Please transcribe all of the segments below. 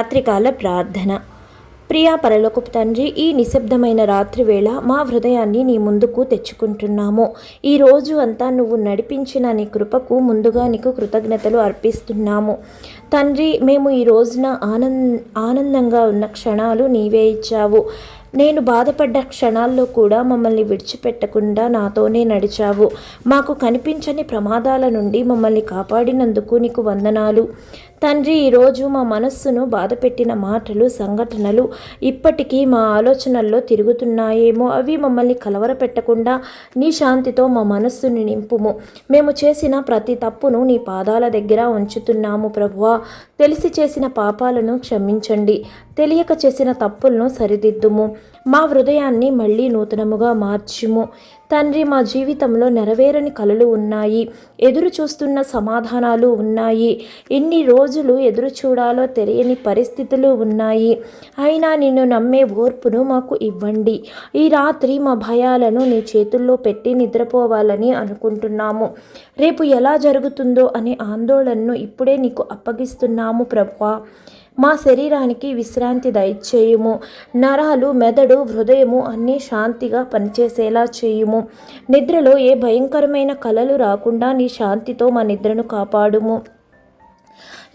రాత్రికాల ప్రార్థన. ప్రియా పరలోకపు తండ్రి ఈ నిశ్శబ్దమైన రాత్రి వేళ మా హృదయాన్ని నీ ముందుకు తెచ్చుకుంటున్నాము. ఈ రోజు అంతా నువ్వు నడిపించిన నీ కృపకు ముందుగా నీకు కృతజ్ఞతలు అర్పిస్తున్నాము. తండ్రి మేము ఈ రోజున ఆనంద ఆనందంగా ఉన్న క్షణాలు నీవే ఇచ్చావు. నేను బాధపడ్డ క్షణాల్లో కూడా మమ్మల్ని విడిచిపెట్టకుండా నాతోనే నడిచావు. మాకు కనిపించని ప్రమాదాల నుండి మమ్మల్ని కాపాడినందుకు నీకు వందనాలు. తండ్రి ఈరోజు మా మనస్సును బాధపెట్టిన మాటలు సంఘటనలు ఇప్పటికీ మా ఆలోచనల్లో తిరుగుతున్నాయేమో. అవి మమ్మల్ని కలవరపెట్టకుండా నీ శాంతితో మా మనస్సుని నింపుము. మేము చేసిన ప్రతి తప్పును నీ పాదాల దగ్గర ఉంచుతున్నాము ప్రభువా. తెలిసి చేసిన పాపాలను క్షమించండి. తెలియక చేసిన తప్పులను సరిదిద్దుము. మా హృదయాన్ని మళ్ళీ నూతనముగా మార్చుము. తండ్రి మా జీవితంలో నెరవేరని కలలు ఉన్నాయి. ఎదురు చూస్తున్న సమాధానాలు ఉన్నాయి. ఎన్ని రోజులు ఎదురు చూడాలో తెలియని పరిస్థితులు ఉన్నాయి. అయినా నిన్ను నమ్మే ఓర్పును మాకు ఇవ్వండి. ఈ రాత్రి మా భయాలను నీ చేతుల్లో పెట్టి నిద్రపోవాలని అనుకుంటున్నాము. రేపు ఎలా జరుగుతుందో అనే ఆందోళనను ఇప్పుడే నీకు అప్పగిస్తున్నాము ప్రభువా. మా శరీరానికి విశ్రాంతి దయచేయుము. నరాలు మెదడు హృదయము అన్నీ శాంతిగా పనిచేసేలా చేయుము. నిద్రలో ఏ భయంకరమైన కలలు రాకుండా నీ శాంతితో మా నిద్రను కాపాడుము.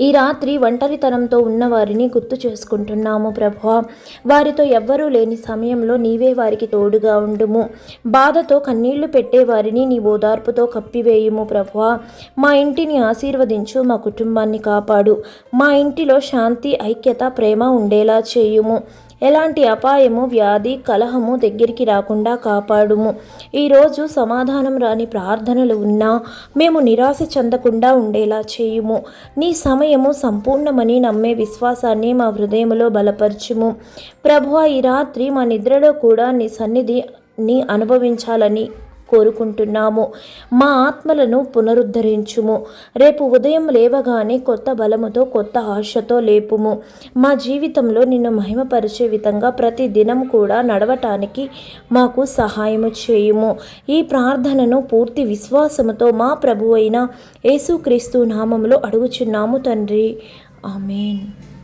ఈ రాత్రి ఒంటరితనంతో ఉన్నవారిని గుర్తు చేసుకుంటున్నాము ప్రభా. వారితో ఎవ్వరూ లేని సమయంలో నీవే వారికి తోడుగా ఉండుము. బాధతో కన్నీళ్ళు పెట్టేవారిని నీ ఓదార్పుతో కప్పివేయుము ప్రభా. మా ఇంటిని ఆశీర్వదించు మా కుటుంబాన్ని కాపాడు. మా ఇంటిలో శాంతి ఐక్యత ప్రేమ ఉండేలా చేయుము. ఎలాంటి అపాయము వ్యాధి కలహము దగ్గరికి రాకుండా కాపాడుము. ఈరోజు సమాధానం రాని ప్రార్థనలు ఉన్నా మేము నిరాశ చెందకుండా ఉండేలా చేయుము. నీ సమయము సంపూర్ణమని నమ్మే విశ్వాసాన్ని మా హృదయములో బలపరచుము. ప్రభు ఈ రాత్రి మా నిద్రలో కూడా నీ సన్నిధి ని అనుభవించాలని కోరుకుంటున్నాము. మా ఆత్మలను పునరుద్ధరించుము. రేపు ఉదయం లేవగానే కొత్త బలముతో కొత్త ఆశతో లేపుము. మా జీవితంలో నిన్ను మహిమపరిచే విధంగా ప్రతి దినం కూడా నడవటానికి మాకు సహాయము చేయుము. ఈ ప్రార్థనను పూర్తి విశ్వాసముతో మా ప్రభు అయిన యేసుక్రీస్తు నామంలో అడుగుచున్నాము తండ్రి. ఆమెన్.